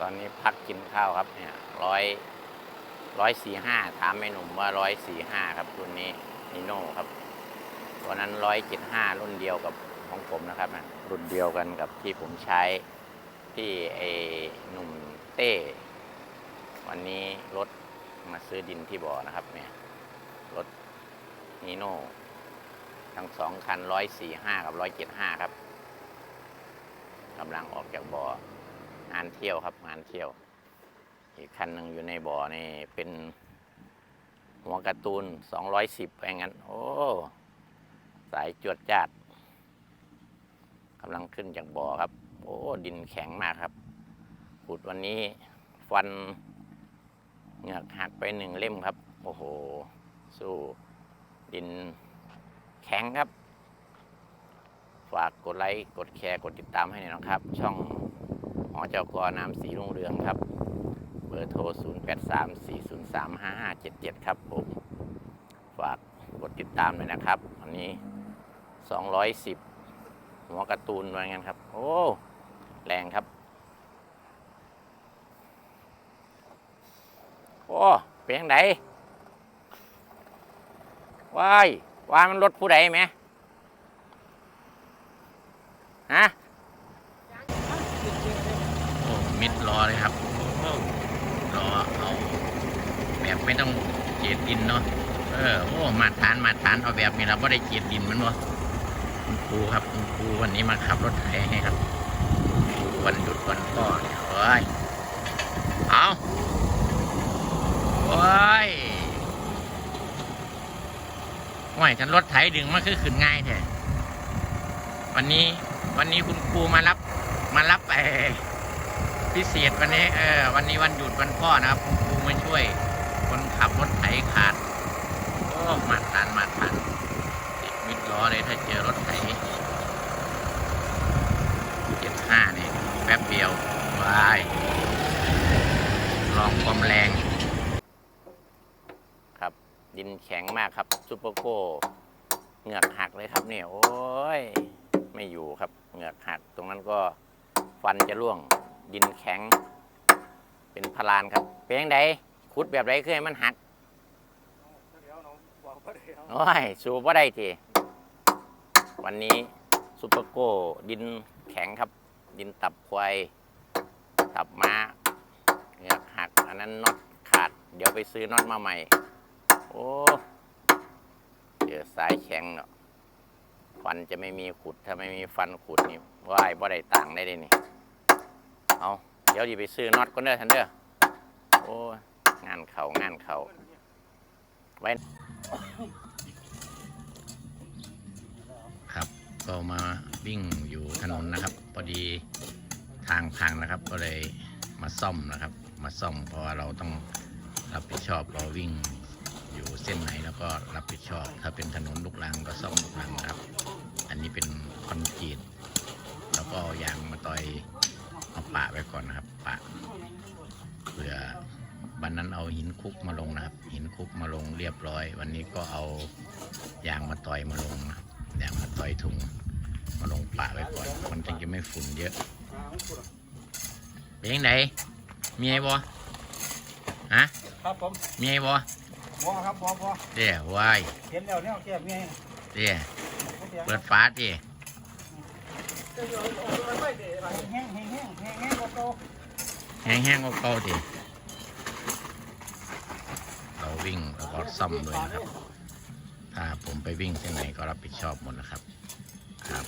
ตอนนี้พักกินข้าวครับเนี่ยร้อยร้อยสี่ห้าถามแม่หนุ่มว่าร้อยสี่ห้าครับรุ่นนี้นิโน่ครับตัวนั้นร้อยเจ็ดห้ารุ่นเดียวกับของผมนะครับนะรุ่นเดียวกันกับที่ผมใช้ที่ไอ้หนุ่มเต้ วันนี้รถมาซื้อดินที่บ่อนะครับเนี่ยรถนีโน่ทั้งสองคันร้อยสี่ห้ากับร้อยเจ็ดห้าครับกำลังออกจากบ่อ งานเที่ยวครับงานเที่ยว อีกคันหนึ่งอยู่ในบ่อนี่เป็นหัวการ์ตูนสองร้อยสิบไปงั้น โอ้ สายจวดจาดกำลังขึ้นจากบ่อครับ โอ้ ดินแข็งมากครับขุดวันนี้ฟันเหงือกหักไปหนึ่งเล่มครับ โอ้โห สู้ ดินแข็งครับ ฝากกดไลค์ กดแชร์ กดติดตามให้หน่อยนะครับ ช่อง อเจ้ากอนามสีรุ่งเรืองครับ เบอร์โทร 0 8 3 4 0 3 5 5 7 7 ครับผม ฝากกดติดตามด้วยนะครับ อันนี้ 210 หัวการ์ตูนว่างั้นครับ โอ้ แรงครับ โอ้เป็นยังไงว้ายว่ามันรถผู้ใดไหมฮะ โอ้ มิด รอเลยครับรอเอาแบบไม่ต้องเจียดดินเนาะเออโอ้มาตรฐานมาตรฐานเอาแบบนี้เราไม่ได้เจียดดินมันวะคุณครูครับคุณครูวันนี้มาขับรถไถให้ครับวันหยุดวันพ่อเนี่ยเอ้ยเอาโอ้ยห่วยฉันรถไถดึงมันคือขึ้นง่ายแท้วันนี้วันนี้คุณครูมารับมารับไอ พิเศษวันนี้เออวันนี้วันหยุดวันพ่อนะครับคุณครูมาช่วย คนขับรถไถขาดโอ้มาทันมาทันติดมิดล้อเลยถ้าเจอรถไถเจ็ดห้าเนี่ยแป๊บเดียววายลองความแรง ครับดินแข็งมากครับซูเปอร์โกเหงือกหักเลยครับเนี่ยโอ้ยไม่อยู่ครับเหงือกหักตรงนั้นก็ฟันจะร่วง ดินแข็ง เป็นพลานครับ เป็นยังไงขุดแบบไรคือให้มันหักโอ้ยสูบว่าได้ทีวันนี้ซูเปอร์โก้ดินแข็งครับ ดินตับควายตับม้าเหงือกหักอันนั้นน็อตขาด เดี๋ยวไปซื้อน็อตมาใหม่ โอ้เจอสายแข็งเนาะฟันจะไม่มีขุดถ้าไม่มีฟันขุดนี่ว่ายบ่ได้ต่างได้เลยนี่ เอาเดี๋ยวดีไปซื้อน็อตก็เด้อทันเด้อโอ้ยงานเขางานเขาไว้ครับก็มาวิ่งอยู่ถนนนะครับพอดีทางพังนะครับ ก็เลยมาซ่อมนะครับ มาซ่อมเพราะว่าเราต้องรับผิดชอบเราวิ่งอยู่เส้นไหนแล้วก็รับผิดชอบ ถ้าเป็นถนนลูกรังก็ซ่อมลูกรังครับ อันนี้เป็นคอนกรีตแล้วก็ยางมาต่อย เอาปะไว้ก่อนนะครับ ปะเผื่อวันนั้นเอาหินคุกมาลงนะครับ หินคุกมาลงเรียบร้อย วันนี้ก็เอายางมาต่อยมาลงนะครับยางมาต่อยถุงมาลงปะไว้ก่อน มันจึงจะไม่ฝุ่นเยอะเป็นยังไงมีไอ้บ่ฮะครับผมมีไอ้บ่บอครับบอบอเดี๋ยววายเห็นแล้วเนี่ยแก้มเนี่ยเดี๋ยวบ่สียงเปิดฟ้าดิ แห้งแห้งแห้งแห้งแห้งโตแห้งๆก็เก่าดิเราวิ่งแล้วก็ซ่อมด้วยนะครับ ถ้าผมไปวิ่งที่ไหนก็รับผิดชอบหมดนะครับ ครับ